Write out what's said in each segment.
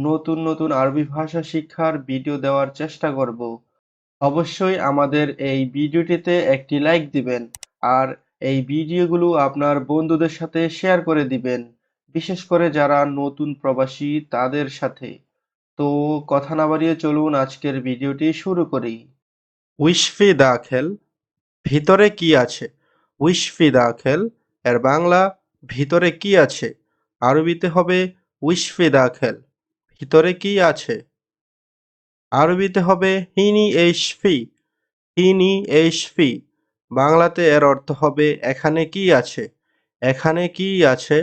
নতুন নতুন আরবি ভাষা শিক্ষার ভিডিও দেওয়ার চেষ্টা করব। অবশ্যই আমাদের এই ভিডিওটিতে একটি লাইক দিবেন আর এই ভিডিওগুলো আপনার বন্ধুদের সাথে শেয়ার করে দিবেন, বিশেষ করে যারা নতুন প্রবাসী তাদের সাথে। তো কথা না বাড়িয়ে চলুন আজকের ভিডিওটি শুরু করি। উইশফি দাখেল ভিতরে কি আছে? উইশফি দাখেল এর বাংলা, ভিতরে কি আছে? আরবিতে হবে উইশফি দাখেল ভিতরে কি আছে? আরবিতে হবে হিনি এইশফি হিনি এইশফি বাংলাতে এর অর্থ হবে, এখানে কি আছে? এখানে কি আছে?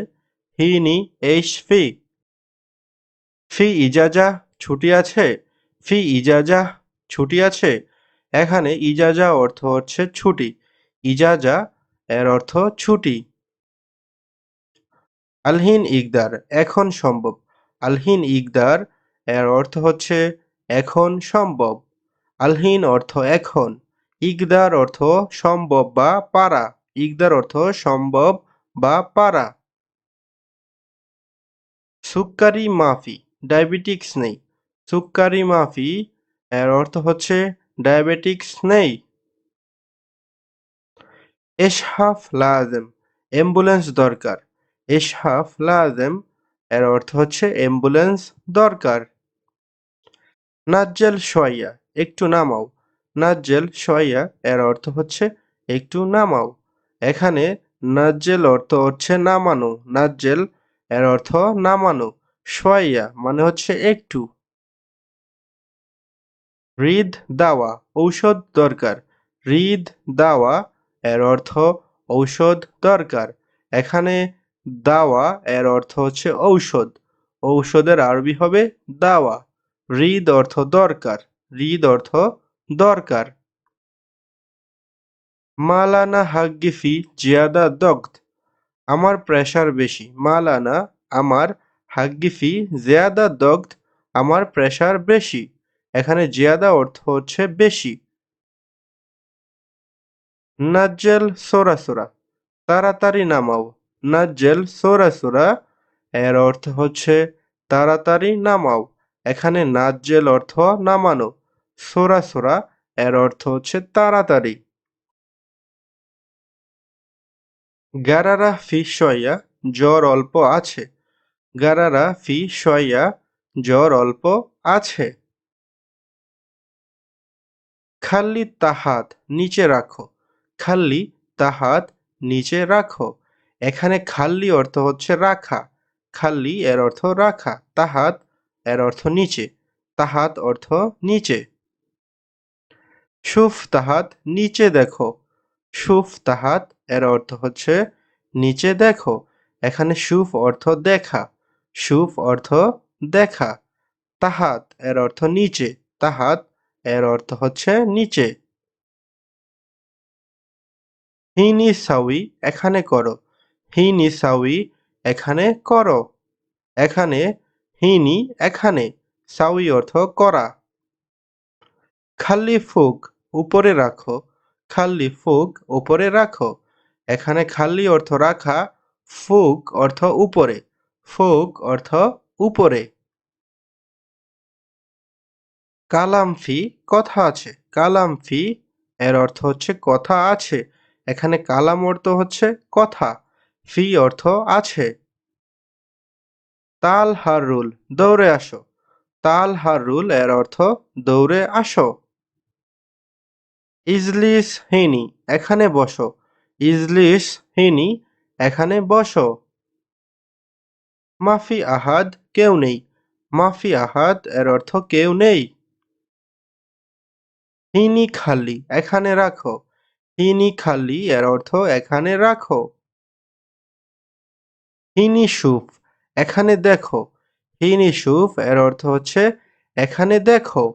হিনি এইশফি ফি ইজাজা, ছুটি আছে? ফি ইজাজা, ছুটি আছে? এখানে ইজাজা অর্থ হচ্ছে ছুটি। ইজাজা এর অর্থ ছুটি। আলহিন ইকদার, এখন সম্ভব। আলহিন ইকদার, এর অর্থ হচ্ছে এখন সম্ভব। আলহিন অর্থ এখন, ইকদার অর্থ সম্ভব বা পারা, ইকদার অর্থ সম্ভব বা পারা। সুক্কারি মাফি ডায়াবেটিক্স নেই সুক্কারি মাফি, এর অর্থ হচ্ছে ডায়াবেটিক্স নেই এশহাফ লাজেম অ্যাম্বুলেন্স দরকার এসহাফ লাজেম এর অর্থ হচ্ছে অ্যাম্বুলেন্স দরকার। নাজ্জেল শয়া একটু নামাও। নাজ্জেল শয়া এর অর্থ হচ্ছে একটু নামাও। এখানে নাজ্জেল অর্থ হচ্ছে নামানো। নাজ্জেল, এর অর্থ নামানো। শয়া মানে হচ্ছে একটু। রিদ দাওয়া, ঔষধ দরকার। রিদ দাওয়া, এর অর্থ ঔষধ দরকার। এখানে দাওয়া, এর অর্থ হচ্ছে ঔষধ। ঔষধের আরবি হবে দাওয়া। রিদ অর্থ দরকার। রিদ অর্থ দরকার। মালানা হাগ্গিফি জিয়াদা দগ্ধ আমার প্রেশার বেশি। মালানা, আমার হাগ্গিফি জিয়াদা দগ্ধ আমার প্রেশার বেশি। এখানে জিয়াদা অর্থ হচ্ছে বেশি। নাজ্জেল সোরা সোরা। তাড়াতাড়ি নামাও। নাজ্জেল সোরা সোরা। এর অর্থ হচ্ছে, তাড়াতাড়ি নামাও। এখানে নাজ্জেল অর্থ নামানো। সোরা সোরা, এর অর্থ হচ্ছে তাড়াতাড়ি। গারারা ফি শয়া, জ্বর অল্প আছে। গারারা ফি শয়া, জ্বর অল্প আছে। খাল্লি তাহাত নিচে রাখো। খাল্লি তাহাত নিচে রাখো। এখানে খাল্লি অর্থ হচ্ছে রাখা। খাল্লি এর অর্থ রাখা। তাহাত এর অর্থ নিচে। তাহাত অর্থ নিচে। সুফ তাহাত নিচে দেখো। সুফ তাহাত এর অর্থ হচ্ছে নিচে দেখো। এখানে সুফ অর্থ দেখা। সুফ অর্থ দেখা। তাহাত এর অর্থ নিচে। তাহাত এর অর্থ হচ্ছে নিচে। হিনি সাউই এখানে করো। হিনি সাউই এখানে করো। এখানে হিনি এখানে, সাউই অর্থ করা। খাল্লি ফুক উপরে রাখো খাল্লি ফুক উপরে রাখো। এখানে খাল্লি অর্থ রাখা, ফুক অর্থ উপরে, ফুক অর্থ উপরে। কালাম ফি কথা আছে কালাম ফি এর অর্থ হচ্ছে কথা আছে। এখানে কালাম অর্থ হচ্ছে কথা। ফি অর্থ আছে। তাল হার রুল, দৌড়ে আসো। তাল হার রুল এর অর্থ দৌড়ে আসো। ইজলিস হিনি, এখানে বসো। ইজলিস হিনি, এখানে বসো। মাফি আহাদ, কেউ নেই। মাফি আহাদ এর অর্থ কেউ নেই। হিনি খালি, এখানে রাখো। হিনি খালি এর অর্থ এখানে রাখো। হিনি সুফ। এখানে দেখো, হিনি সুফ এর অর্থ হচ্ছে এখানে দেখো।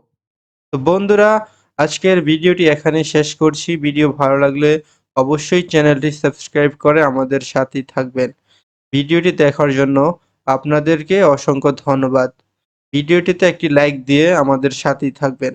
তো বন্ধুরা, আজকের ভিডিওটি এখানে শেষ করছি। ভিডিও ভালো লাগলে অবশ্যই চ্যানেলটি সাবস্ক্রাইব করে আমাদের সাথেই থাকবেন। ভিডিওটি দেখার জন্য আপনাদেরকে অসংখ্য ধন্যবাদ। ভিডিওটিতে একটি লাইক দিয়ে আমাদের সাথেই থাকবেন।